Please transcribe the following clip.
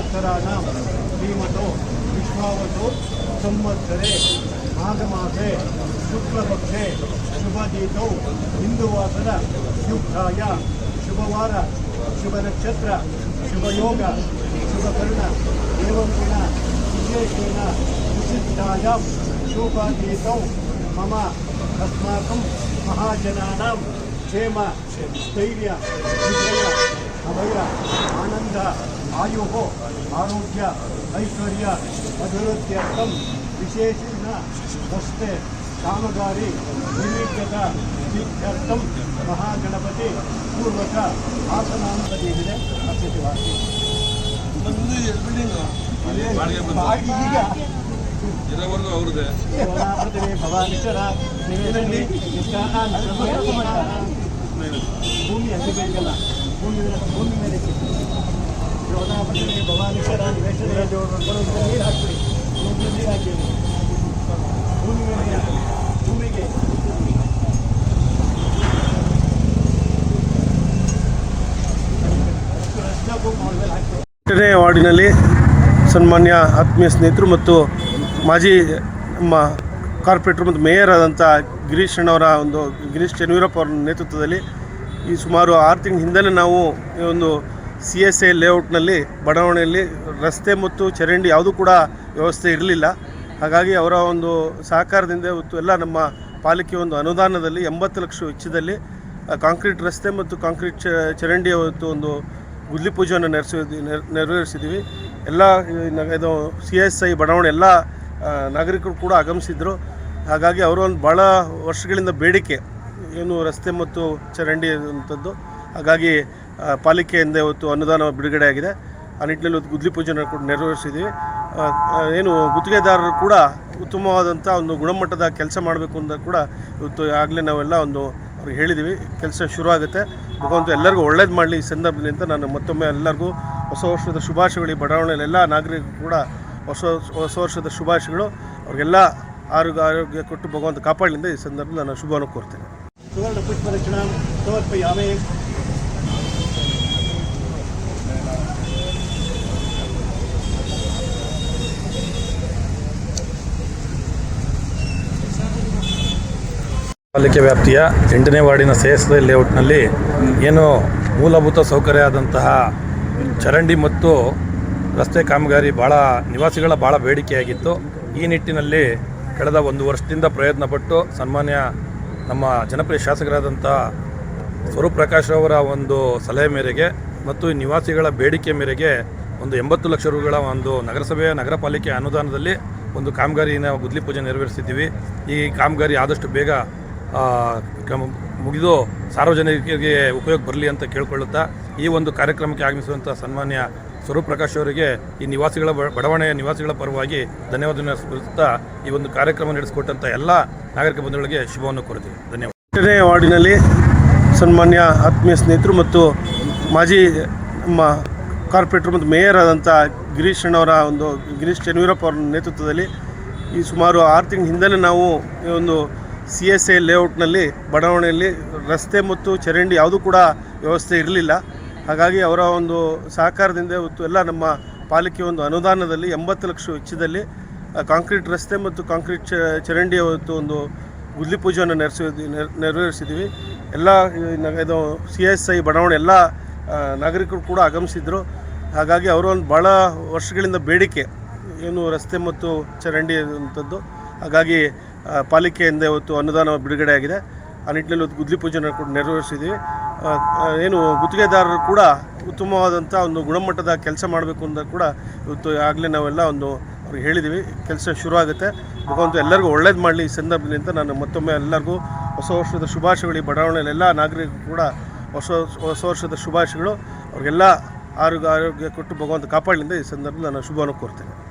ಸಂವತ್ಸರಾನ ಶ್ರೀಮತೋ ವಿಶ್ವಾವಸೋ ಸಂವತ್ಸರೆ ಮಾಘಮಾಸೆ ಶುಕ್ಲಪಕ್ಷೆ ಶುಭದೀತೌ ಹಿಂದುವಾಸದ ಯುಕ್ತಾಯ ಶುಭವಾರ ಶುಭ ನಕ್ಷತ್ರ ಶುಭಯೋಗ ಶುಭಕರ್ಣ ಏವಂತಿನ ವಿಶೇಷೇಣ ವಿಶಿಷ್ಟಾಯ ಶೋಭಾದೀತೌ ಮಮ ಅಸ್ಮಾಕಂ ಮಹಾಜನಾನಾಂ ಕ್ಷೇಮ ಸ್ಥೈರ್ಯ ವಿಜಯ ಅಭಯ ಶ್ರೀಮಂತ ಆಯು ಆರೋಗ್ಯ ಐಶ್ವರ್ಯ ಅಭಿವೃದ್ಧಿಯರ್ಥ ವಿಶೇಷಣ ರಸ್ತೆ ಕಾಮಗಾರಿ ನಿಮಿತ್ತದ ಸಿದ್ಧಾರ್ಥ ಮಹಾಗಣಪತಿ ಪೂರ್ವಕ ಆಸನಾಂತರಿದೆ ಅತಿಥಿವಾಗಿ ಇರವರೆಗೂ ಅವ್ರದೇ ಭೂಮಿ ಅಲ್ಲಿ ಬೇಕಲ್ಲ ಭೂಮಿ ಭೂಮಿ ಮೇಲೆ ಭವಾನೇಶ್ವರ ನೀರು ಹಾಕ್ತೀವಿ ನೀರು ಹಾಕಿ ಭೂಮಿ ಮೇಲೆ ಭೂಮಿಗೆ. ಎಂಟನೇ ವಾರ್ಡಿನಲ್ಲಿ ಸನ್ಮಾನ್ಯ ಆತ್ಮೀಯ ಸ್ನೇಹಿತರು ಮತ್ತು ಮಾಜಿ ನಮ್ಮ ಕಾರ್ಪೊರೇಟರ್ ಮತ್ತು ಮೇಯರ್ ಆದಂಥ ಗಿರೀಶ್ ಅಣ್ಣವರ ಒಂದು ಗಿರೀಶ್ ಯಡಿಯೂರಪ್ಪ ಅವರ ನೇತೃತ್ವದಲ್ಲಿ ಈ ಸುಮಾರು ಆರು ತಿಂಗಳ ಹಿಂದಲೇ ನಾವು ಈ ಒಂದು ಸಿ ಎಸ್ ಎ ಲೇಔಟ್ನಲ್ಲಿ ಬಡಾವಣೆಯಲ್ಲಿ ರಸ್ತೆ ಮತ್ತು ಚರಂಡಿ ಯಾವುದೂ ಕೂಡ ವ್ಯವಸ್ಥೆ ಇರಲಿಲ್ಲ. ಹಾಗಾಗಿ ಅವರ ಒಂದು ಸಹಕಾರದಿಂದ ಇವತ್ತು ಎಲ್ಲ ನಮ್ಮ ಪಾಲಿಕೆ ಒಂದು ಅನುದಾನದಲ್ಲಿ ಎಂಬತ್ತು ಲಕ್ಷ ವೆಚ್ಚದಲ್ಲಿ ಕಾಂಕ್ರೀಟ್ ರಸ್ತೆ ಮತ್ತು ಕಾಂಕ್ರೀಟ್ ಚರಂಡಿ ಇವತ್ತು ಒಂದು ಗುದ್ಲಿ ಪೂಜೆಯನ್ನು ನೆರವೇರಿಸಿ ನೆರವೇರಿಸಿದ್ದೀವಿ ಎಲ್ಲ ಇದು ಸಿ ಎಸ್ ಐ ಬಡಾವಣೆ ಎಲ್ಲ ನಾಗರಿಕರು ಕೂಡ ಆಗಮಿಸಿದರು. ಹಾಗಾಗಿ ಅವರು ಒಂದು ಭಾಳ ವರ್ಷಗಳಿಂದ ಬೇಡಿಕೆ ಏನು ರಸ್ತೆ ಮತ್ತು ಚರಂಡಿ ಅಂಥದ್ದು. ಹಾಗಾಗಿ ಪಾಲಿಕೆಯಿಂದ ಇವತ್ತು ಅನುದಾನ ಬಿಡುಗಡೆ ಆಗಿದೆ ಆ ನಿಟ್ಟಿನಲ್ಲಿ ಗುದ್ಲಿ ಪೂಜೆ ಕೂಡ ನೆರವೇರಿಸಿದ್ದೀವಿ. ಏನು ಗುತ್ತಿಗೆದಾರರು ಕೂಡ ಉತ್ತಮವಾದಂಥ ಒಂದು ಗುಣಮಟ್ಟದ ಕೆಲಸ ಮಾಡಬೇಕು ಅಂತ ಕೂಡ ಇವತ್ತು ಆಗಲೇ ನಾವೆಲ್ಲ ಒಂದು ಅವ್ರಿಗೆ ಹೇಳಿದ್ದೀವಿ. ಕೆಲಸ ಶುರು ಆಗುತ್ತೆ ಭಗವಂತ ಎಲ್ಲರಿಗೂ ಒಳ್ಳೇದು ಮಾಡಲಿ ಈ ಸಂದರ್ಭದಲ್ಲಿ ಅಂತ ನಾನು ಮತ್ತೊಮ್ಮೆ ಎಲ್ಲರಿಗೂ ಹೊಸ ವರ್ಷದ ಶುಭಾಶಯಗಳು. ಈ ಬಡಾವಣೆಯಲ್ಲಿ ಎಲ್ಲ ನಾಗರಿಕರು ಕೂಡ ಹೊಸ ಹೊಸ ವರ್ಷದ ಶುಭಾಶಯಗಳು. ಅವ್ರಿಗೆಲ್ಲ ಆರೋಗ್ಯ ಆರೋಗ್ಯ ಕೊಟ್ಟು ಭಗವಂತ ಕಾಪಾಡಲಿಂದ ಈ ಸಂದರ್ಭದಲ್ಲಿ ನಾನು ಶುಭವನ್ನು ಕೋರ್ತೇನೆ. ಸಮರ್ಪಯಾಮಿ ಪಾಲಿಕೆ ವ್ಯಾಪ್ತಿಯ ಎಂಟನೇ ವಾರ್ಡಿನ ಸೇಸದ ಲೇಔಟ್ನಲ್ಲಿ ಏನು ಮೂಲಭೂತ ಸೌಕರ್ಯ ಆದಂತಹ ಚರಂಡಿ ಮತ್ತು ರಸ್ತೆ ಕಾಮಗಾರಿ ಭಾಳ, ನಿವಾಸಿಗಳ ಭಾಳ ಬೇಡಿಕೆಯಾಗಿತ್ತು. ಈ ನಿಟ್ಟಿನಲ್ಲಿ ಕಳೆದ ಒಂದು ವರ್ಷದಿಂದ ಪ್ರಯತ್ನಪಟ್ಟು ಸನ್ಮಾನ್ಯ ನಮ್ಮ ಜನಪ್ರಿಯ ಶಾಸಕರಾದಂಥ ಸ್ವರೂಪ್ ಪ್ರಕಾಶ್ ಅವರ ಒಂದು ಸಲಹೆ ಮೇರೆಗೆ ಮತ್ತು ನಿವಾಸಿಗಳ ಬೇಡಿಕೆ ಮೇರೆಗೆ ಒಂದು ಎಂಬತ್ತು ಲಕ್ಷ ರೂಗಳ ಒಂದು ನಗರಸಭೆಯ ನಗರ ಪಾಲಿಕೆ ಅನುದಾನದಲ್ಲಿ ಒಂದು ಕಾಮಗಾರಿನ ಗುದ್ಲಿ ಪೂಜೆ ನೆರವೇರಿಸಿದ್ದೀವಿ. ಈ ಕಾಮಗಾರಿ ಆದಷ್ಟು ಬೇಗ ಮುಗಿದು ಸಾರ್ವಜನಿಕರಿಗೆ ಉಪಯೋಗ ಬರಲಿ ಅಂತ ಕೇಳಿಕೊಳ್ಳುತ್ತಾ ಈ ಒಂದು ಕಾರ್ಯಕ್ರಮಕ್ಕೆ ಆಗಮಿಸುವಂಥ ಸನ್ಮಾನ್ಯ ಸ್ವರೂಪ್ ಪ್ರಕಾಶ್ ಅವರಿಗೆ ಈ ನಿವಾಸಿಗಳ ಬಡಾವಣೆಯ ನಿವಾಸಿಗಳ ಪರವಾಗಿ ಧನ್ಯವಾದ ಸ್ಮರಿಸುತ್ತಾ ಈ ಒಂದು ಕಾರ್ಯಕ್ರಮ ನಡೆಸಿಕೊಟ್ಟಂಥ ಎಲ್ಲ ನಾಗರಿಕ ಬಂಧುಗಳಿಗೆ ಶುಭವನ್ನು ಕೋರುತ್ತೀವಿ ಧನ್ಯವಾದ. ಎಂಟನೇ ವಾರ್ಡಿನಲ್ಲಿ ಸನ್ಮಾನ್ಯ ಆತ್ಮೀಯ ಸ್ನೇಹಿತರು ಮತ್ತು ಮಾಜಿ ನಮ್ಮ ಕಾರ್ಪೊರೇಟರ್ ಮತ್ತು ಮೇಯರ್ ಆದಂಥ ಗಿರೀಶ್ ಅಣ್ಣವರ ಒಂದು, ಗಿರೀಶ್ ಚೆನ್ನವೀರಪ್ಪ ಅವರ ನೇತೃತ್ವದಲ್ಲಿ ಈ ಸುಮಾರು ಆರು ತಿಂಗಳ ಹಿಂದಲೇ ನಾವು ಈ ಒಂದು ಸಿ ಎಸ್ ಎ ಲೇಔಟ್ನಲ್ಲಿ ಬಡಾವಣೆಯಲ್ಲಿ ರಸ್ತೆ ಮತ್ತು ಚರಂಡಿ ಯಾವುದೂ ಕೂಡ ವ್ಯವಸ್ಥೆ ಇರಲಿಲ್ಲ. ಹಾಗಾಗಿ ಅವರ ಒಂದು ಸಹಕಾರದಿಂದ ಇವತ್ತು ಎಲ್ಲ ನಮ್ಮ ಪಾಲಿಕೆ ಒಂದು ಅನುದಾನದಲ್ಲಿ ಎಂಬತ್ತು ಲಕ್ಷ ವೆಚ್ಚದಲ್ಲಿ ಕಾಂಕ್ರೀಟ್ ರಸ್ತೆ ಮತ್ತು ಕಾಂಕ್ರೀಟ್ ಚ ಚರಂಡಿ ಇವತ್ತು ಒಂದು ಗುದ್ಲಿ ಪೂಜೆಯನ್ನು ನೆರೆಸಿದ್ವಿ ನೆರವೇರಿಸಿದ್ವಿ. ಎಲ್ಲ ಇದು ಸಿ ಎಸ್ ಐ ಬಡಾವಣೆ ಎಲ್ಲ ನಾಗರಿಕರು ಕೂಡ ಆಗಮಿಸಿದರು. ಹಾಗಾಗಿ ಅವರು ಒಂದು ಭಾಳ ವರ್ಷಗಳಿಂದ ಬೇಡಿಕೆ ಏನು ರಸ್ತೆ ಮತ್ತು ಚರಂಡಿ ಅಂಥದ್ದು. ಹಾಗಾಗಿ ಪಾಲಿಕೆಯಿಂದ ಇವತ್ತು ಅನುದಾನ ಬಿಡುಗಡೆ ಆಗಿದೆ ಆ ನಿಟ್ಟಿನಲ್ಲಿ ಇವತ್ತು ಗುದ್ಲಿ ಪೂಜೆಯನ್ನು ಕೂಡ ಆ, ಏನು ಗುತ್ತಿಗೆದಾರರು ಕೂಡ ಉತ್ತಮವಾದಂಥ ಒಂದು ಗುಣಮಟ್ಟದ ಕೆಲಸ ಮಾಡಬೇಕು ಅಂತ ಕೂಡ ಇವತ್ತು ಆಗಲೇ ನಾವೆಲ್ಲ ಒಂದು ಅವ್ರಿಗೆ ಹೇಳಿದ್ದೀವಿ. ಕೆಲಸ ಶುರು ಆಗುತ್ತೆ ಭಗವಂತ ಎಲ್ಲರಿಗೂ ಒಳ್ಳೇದು ಮಾಡಲಿ ಈ ಸಂದರ್ಭದಲ್ಲಿ ಅಂತ ನಾನು ಮತ್ತೊಮ್ಮೆ ಎಲ್ಲರಿಗೂ ಹೊಸ ವರ್ಷದ ಶುಭಾಶಯಗಳು. ಬಡಾವಣೆಯಲ್ಲಿ ಎಲ್ಲ ನಾಗರಿಕರು ಕೂಡ ಹೊಸ ಹೊಸ ವರ್ಷದ ಶುಭಾಶಯಗಳು. ಅವ್ರಿಗೆಲ್ಲ ಆರೋಗ್ಯ ಆರೋಗ್ಯ ಕೊಟ್ಟು ಭಗವಂತ ಕಾಪಾಡಲಿಂದ ಈ ಸಂದರ್ಭದಲ್ಲಿ ನಾನು ಶುಭವನ್ನು ಕೋರ್ತೇನೆ.